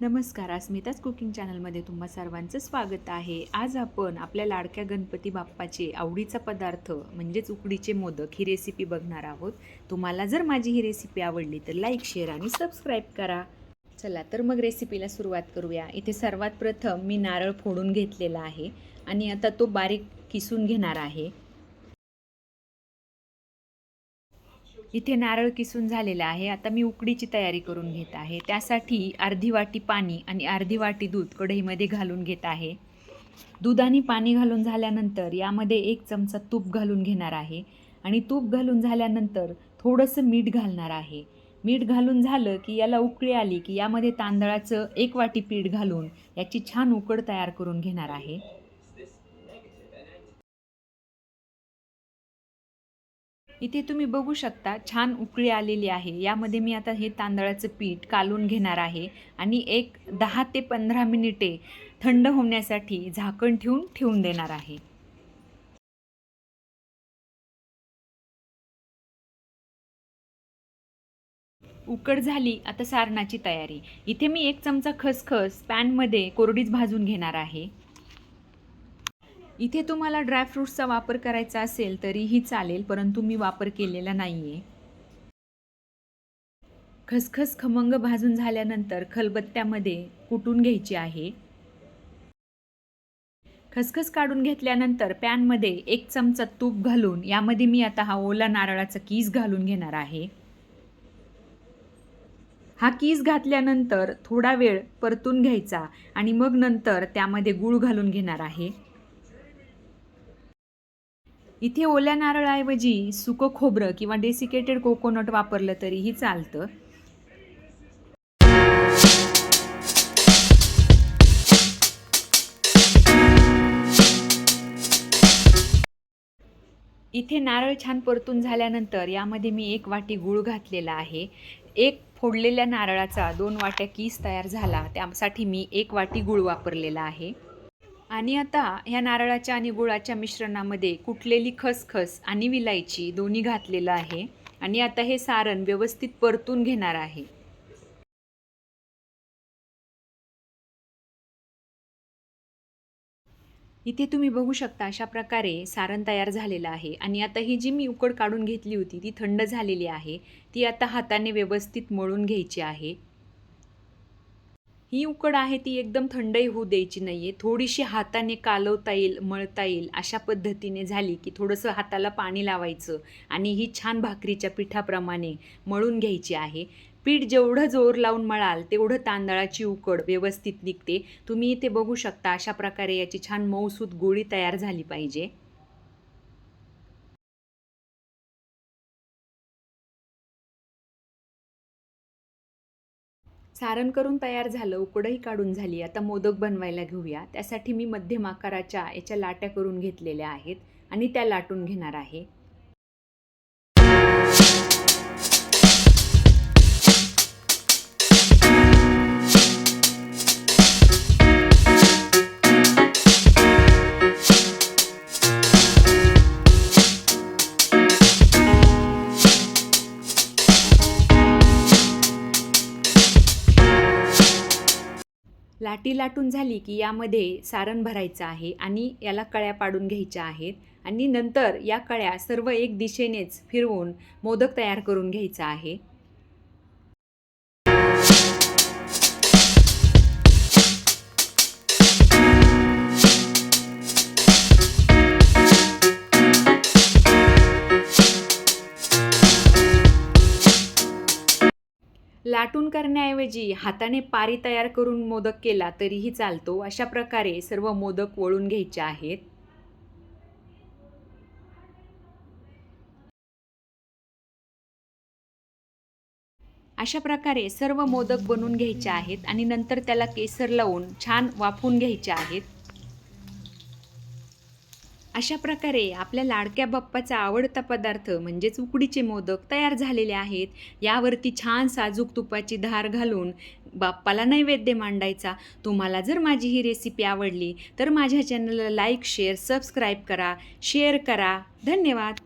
नमस्कार अस्मिताच कुकिंग चॅनलमध्ये तुम्हा सर्वांचं स्वागत आहे. आज आपण आपल्या लाडक्या गणपती बाप्पाचे आवडीचा पदार्थ म्हणजेच उकडीचे मोदक ही रेसिपी बघणार आहोत. तुम्हाला जर माझी ही रेसिपी आवडली तर लाईक शेअर आणि सबस्क्राईब करा. चला तर मग रेसिपीला सुरुवात करूया. इथे सर्वात प्रथम मी नारळ फोडून घेतलेला आहे आणि आता तो बारीक किसून घेणार आहे. इथे नारळ किसून झालेला आहे. आता मी उकडीची तयारी करून घेत आहे. त्यासाठी अर्धी वाटी पाणी आणि अर्धी वाटी दूध कढईमध्ये घालून घेत आहे. दूध आणि पाणी घालून झाल्यानंतर यामध्ये एक चमचा तूप घालून घेणार आहे. आणि तूप घालून झाल्यानंतर थोडंसं मीठ घालणार आहे. मीठ घालून झालं की याला उकळी आली की यामध्ये तांदळाचं एक वाटी पीठ घालून याची छान उकड तयार करून घेणार आहे. इथे तुम्ही बघू शकता छान उकळी आलेली आहे. यामध्ये मी आता हे तांदळाचं पीठ कालून घेणार आहे आणि एक दहा ते पंधरा मिनिटे थंड होण्यासाठी झाकण ठेवून ठेवून देणार आहे. उकड झाली आता सारणाची तयारी. इथे मी एक चमचा खसखस पॅनमध्ये कोरडीच भाजून घेणार आहे. इथे तुम्हाला ड्रायफ्रूट्सचा वापर करायचा असेल तरीही चालेल परंतु मी वापर केलेला नाही आहे खसखस खमंग भाजून झाल्यानंतर खलबत्त्यामध्ये कुटून घ्यायची आहे. खसखस काढून घेतल्यानंतर पॅनमध्ये एक चमचा तूप घालून यामध्ये मी आता हा ओला नारळाचा कीस घालून घेणार आहे. हा कीस घातल्यानंतर थोडा वेळ परतून घ्यायचा आणि मग नंतर त्यामध्ये गूळ घालून घेणार आहे. इथे ओल्या नारळाऐवजी सुकं खोबरं किंवा डेसिकेटेड कोकोनट वापरलं तरीही चालतं. इथे नारळ छान परतून झाल्यानंतर यामध्ये मी एक वाटी गूळ घातलेला आहे. एक फोडलेल्या नारळाचा दोन वाट्या कीस तयार झाला. त्यासाठी मी एक वाटी गूळ वापरलेला आहे. आणि आता ह्या नारळाच्या आणि गुळाच्या मिश्रणामध्ये कुटलेली खसखस आणि विलायची दोन्ही घातलेलं आहे. आणि आता हे सारण व्यवस्थित परतून घेणार आहे. इथे तुम्ही बघू शकता अशा प्रकारे सारण तयार झालेलं आहे. आणि आता ही जी मी उकड काढून घेतली होती ती थंड झालेली आहे. ती आता हाताने व्यवस्थित मळून घ्यायची आहे. ही उकड आहे ती एकदम थंडही होऊ द्यायची नाही आहे थोडीशी हाताने कालवता येईल मळता येईल अशा पद्धतीने झाली की थोडंसं हाताला पाणी लावायचं आणि ही छान भाकरीच्या पिठाप्रमाणे मळून घ्यायची आहे. पीठ जेवढं जोर लावून मळाल तेवढं तांदळाची उकड व्यवस्थित निघते. तुम्ही इथे बघू शकता अशा प्रकारे याची छान मऊसूत गोळी तयार झाली पाहिजे. सारण करून तयार झालं उकडंही काढून झाली. आता मोदक बनवायला घेऊया. त्यासाठी मी मध्यम आकाराच्या याच्या लाट्या करून घेतलेल्या आहेत आणि त्या लाटून घेणार आहे. लाटी लाटून झाली की यामध्ये सारण भरायचं आहे आणि याला कळ्या पाडून घ्यायच्या आहेत आणि नंतर या कळ्या सर्व एक दिशेनेच फिरवून मोदक तयार करून घ्यायचा आहे. लाटून करण्याऐवजी हाताने पारी तयार करून मोदक केला तरीही चालतो. अशा प्रकारे सर्व मोदक वळून घ्यायचे आहेत. अशा प्रकारे सर्व मोदक बनवून घ्यायचे आहेत आणि नंतर त्याला केसर लावून छान वाफून घ्यायचे आहेत. अशा प्रकारे आपल्या लाडक्या बाप्पाचा आवडता पदार्थ म्हणजेच उकडीचे मोदक तयार झालेले आहेत. यावरती छान साजूक तुपाची धार घालून बाप्पाला नैवेद्य मांडायचा. तुम्हाला जर माझी ही रेसिपी आवडली तर माझ्या चॅनलला लाईक शेअर सबस्क्राईब करा. शेअर करा. धन्यवाद.